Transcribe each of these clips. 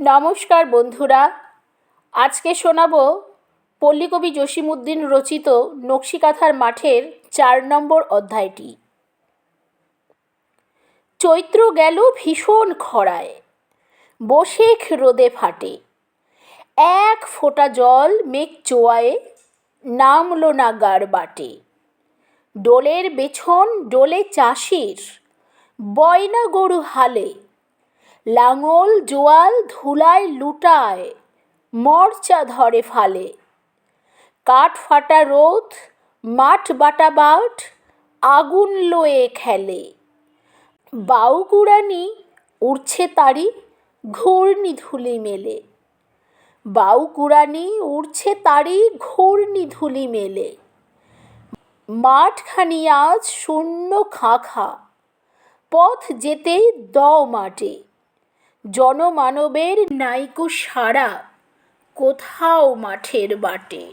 নমস্কার বন্ধুরা। আজকে শোনাব পল্লীকবি জসিমউদ্দিন রচিত নকশিকাথার মাঠের চার নম্বর অধ্যায়টি। চৈত্র গেল ভীষণ খরায়। বসেখ রোদে ফাটে। এক ফোঁটা জল মেঘ চোয়ায়ে নামলো না গার বাটে। ডোলের বেছন ডোলে চাষির, বয়না গরু হালে লাঙল, জোয়াল ধুলায় লুটায়, মরচা ধরে ফালে। কাঠ ফাটা রোদ, মাঠ বাটা বাট, আগুন লয়ে খেলে। বাউকুড়ানি উড়ছে তারি, ঘূর্ণি ধুলি মেলে। বাউকুড়ানি উড়ছে তারি, ঘূর্ণি ধুলি মেলে। মাঠখানি আজ শূন্য খাঁ খাঁ পথ যেতেই দ মাটে জনমানবের নাইকো সারা কোথাও মাঠের বাটে।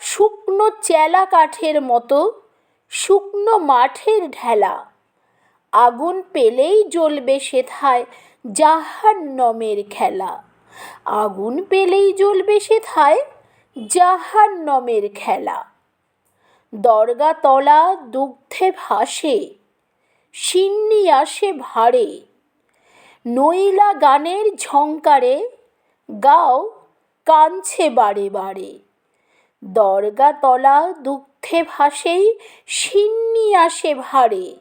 শুকনো চেলা কাঠের মতো, শুকনো মাঠের ঢেলা। আগুন পেলেই জ্বলবে সেথায় জাহান্নমের খেলা। আগুন পেলেই জ্বলবে সেথায় জাহান্নমের খেলা। দরগা তলা দুগ্ধে ভাসে, সিন্নি আসে ভাড়ে। নইলা গানের ঝংকারে গাও কাঞ্ছে বারে বারে। দরগা তলা দুগ্ধে ভাসেই সিন্নি আসে ভাড়ে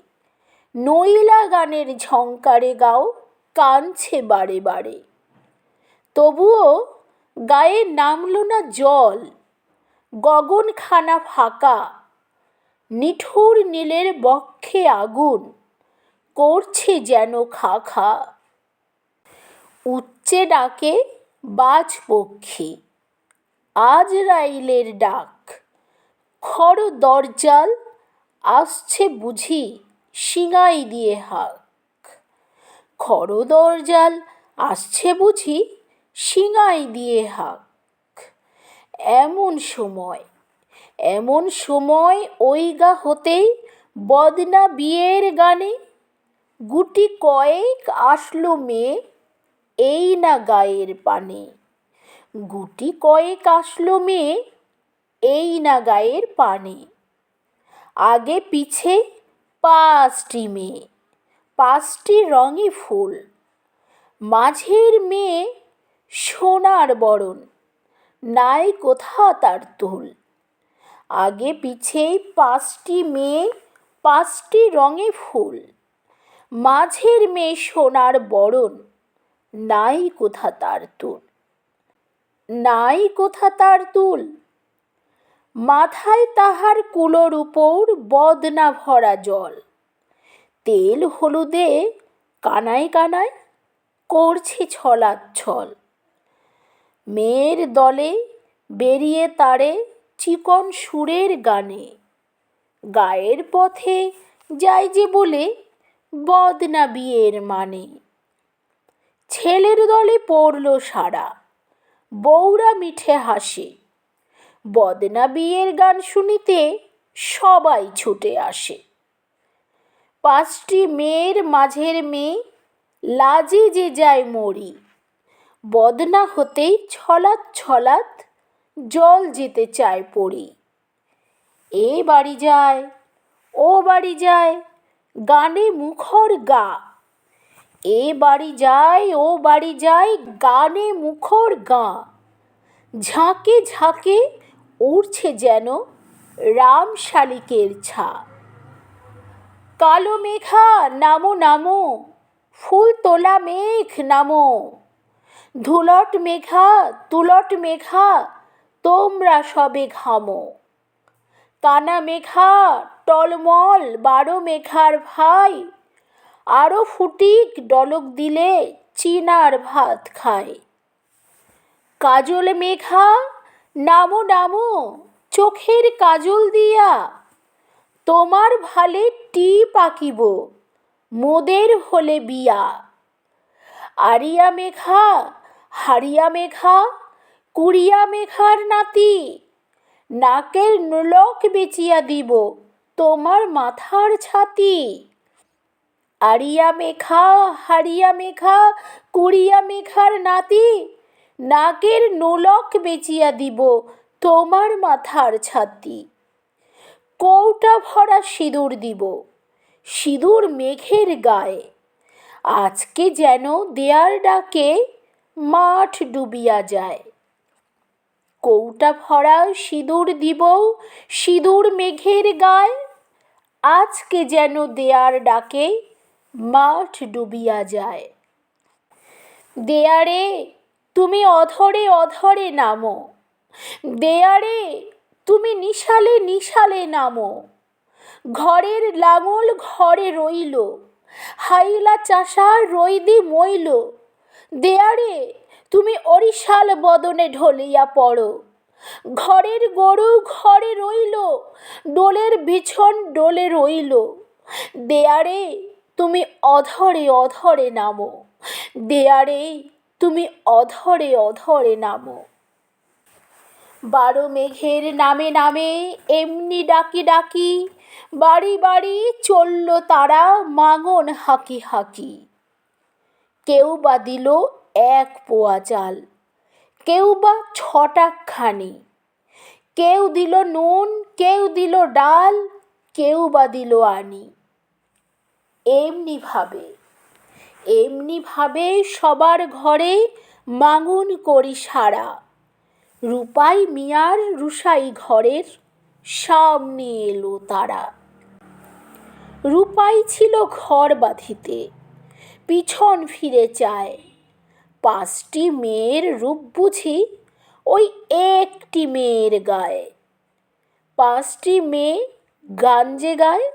নইলা গানের ঝংকারে গাও কাঞ্ছে বারে বারে। তবুও গায়ে নামল না জল, গগনখানা ফাঁকা, নিঠুর নীলের বক্ষে আগুন, করছে যেন খা খা উচ্চে ডাকে, বাজ পক্ষী। আজ রাইলের ডাক, খড় দরজাল, আসছে বুঝি শিঙাই দিয়ে হাক। খড় দরজাল, আসছে বুঝি শিঙাই দিয়ে হাক। এমন সময় এমন সময় ওই গা হতেই বদনা বিয়ের গানে গুটি কয়েক আসলো মেয়ে এই না গায়ের পানে। গুটি কয়েক আসলো মেয়ে, এই না গায়ের পানে। আগে পিছে পাঁচটি মেয়ে, পাঁচটি রঙে ফুল। মাঝের মেয়ে সোনার বরণ, নাই কোথা তার তুল। আগে পিছে পাঁচটি মেয়ে, পাঁচটি রঙে ফুল। মাঝের মেয়ে সোনার বরণ নাই কোথা তার তুল? নাই কোথা তার তুল? মাথায় তাহার কুলোর উপর বদনা ভরা জল। তেল হলুদে কানায় কানায় করছি করছে ছলাচ্ছল মেয়ের দলে বেরিয়ে তারে চিকন সুরের গানে। গায়ের পথে যাই যে বলে বদনা বিয়ের মানে। ছেলের দলে পড়ল সারা। বৌরা মিঠে হাসে। বদনা বিয়ের গান শুনিতে সবাই ছুটে আসে। পাঁচটি মেয়ের মাঝের মেয়ে লাজে যে যায় মরি। বদনা হতেই ছলাৎ ছলাৎ জল যেতে চায় পড়ি। এ বাড়ি যায়, ও বাড়ি যায়, গানে মুখর গা। এ বাড়ি যায়, ও বাড়ি যায়, গানে মুখর গা। ঝাঁকে ঝাঁকে উড়ছে যেন রাম শালিকের ছা। কালো মেঘা, নামো নামো, ফুল তোলা মেঘ নামো। ধুলট মেঘা, তুলট মেঘা, তোমরা সবে ঘামো। কানা মেঘা, টলমল, বারো মেঘার ভাই আরও ফুটিক ডলক দিলে চিনার ভাত খায়। কাজল মেঘা, নামো নামো, চোখের কাজল দিয়া, তোমার ভালে টি পাকিব মোদের হলে বিয়া। আরিয়া মেঘা, হারিয়া মেঘা, কুড়িয়া মেঘার নাতি, নাকের নোলক বেচিয়া দিব তোমার মাথার ছাতি। আরিয়া মেঘা, হারিয়া মেঘা, কুড়িয়া মেঘার নাতি নাকের নোলক বেচিয়া দিব তোমার মাথার ছাতি। কৌটা ভরা সিঁদুর দিব, সিঁদুর মেঘের গায়ে। আজকে যেন দেয়ার ডাকে, মাঠ ডুবিয়া যায়। কৌটা ভরা সিঁদুর দিব, সিঁদুর মেঘের গায়ে। আজকে যেন দেয়ার ডাকে মাঠ ডুবিয়া যায়। দেয়ারে তুমি অধরে অধরে নামো। দেয়ারে তুমি নিশালে নিশালে নামো। ঘরের লাঙল ঘরে রইল। হাইলা চাষা রইদি মইল। দেয়ারে তুমি অরিশাল বদনে ঢলিয়া পড়ো। ঘরের গরু ঘরে রইল। ডোলের বিছন ডোলে রইল। দেয়ারে তুমি অধরে অধরে নামো। দেয়ারে তুমি অধরে অধরে নামো। বারো মেঘের নামে নামে এমনি ডাকি ডাকি, বাড়ি বাড়ি চলল তারা মাঙন হাকি হাকি। কেউ বা দিল এক পোয়া চাল, কেউ বা ছটা খানি কেউ দিল নুন, কেউ দিল ডাল, কেউ বা দিল আনি। এমনিভাবে এমনিভাবে সবার ঘরে মাঙুন করি সারা। রূপাই মিয়ার রুসাই ঘরের সামনে এলো তারা। রূপাই ছিল ঘর বাঁধিতে, পিছন ফিরে চায়। পাঁচটি মেয়ের রূপ বুঝি ওই একটি মেয়ের গায়ে। পাঁচটি মেয়ে গান যে গায়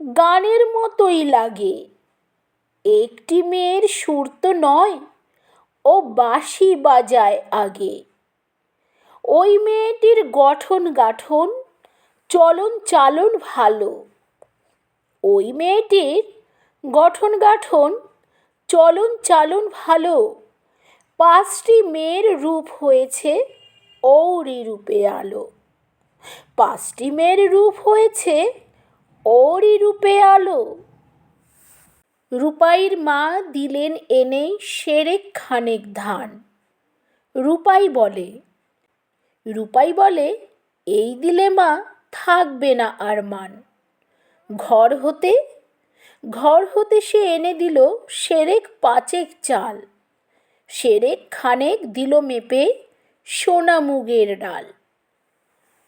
গানের মতোই লাগে। একটি মেয়ের সুর তো নয়, ও বাঁশি বাজায় আগে। ওই মেয়েটির গঠন গাঠন চলন চালন ভালো। ওই মেয়েটির গঠন গাঠন চলন চালন ভালো। পাঁচটি মেয়ের রূপ হয়েছে ওরই রূপে আলো। পাঁচটি মেয়ের রূপ হয়েছে ওরই রূপে আলো। রূপাইর মা দিলেন এনে সেরেক খানেক ধান। রূপাই বলে রূপাই বলে, এই দিলে মা থাকবে না আর মান। ঘর হতে ঘর হতে সে এনে দিল সেরেক পাঁচেক চাল। সেরেক খানেক দিল মেপে সোনা মুগের ডাল।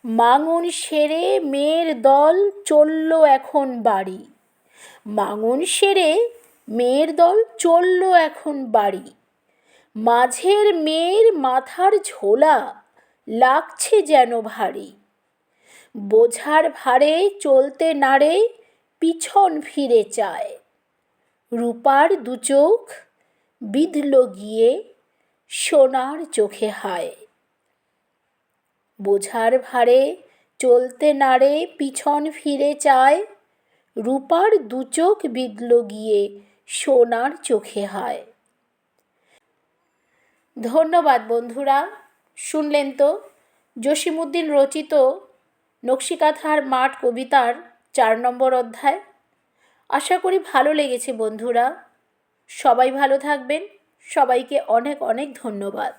মাঙন সেরে মেয়ের দল চলল এখন বাড়ি। মাঙন সেরে মেয়ের দল চলল এখন বাড়ি। মাঝের মেয়ের মাথার ঝোলা লাগছে যেন ভারী। বোঝার ভারে চলতে নাড়ে পিছন ফিরে চায়। রূপার দু চোখ বিঁধল গিয়ে সোনার চোখে হায়। বোঝার ভারে চলতে নাড়ে, পিছন ফিরে চায়। রূপার দু চোখ বিঁধল গিয়ে সোনার চোখে হয়। ধন্যবাদ বন্ধুরা, শুনলেন তো? জসিমুদ্দিন রচিত নকশিকাথার মাঠ কবিতার চার নম্বর অধ্যায়। আশা করি ভালো লেগেছে বন্ধুরা। সবাই ভালো থাকবেন। সবাইকে অনেক অনেক ধন্যবাদ।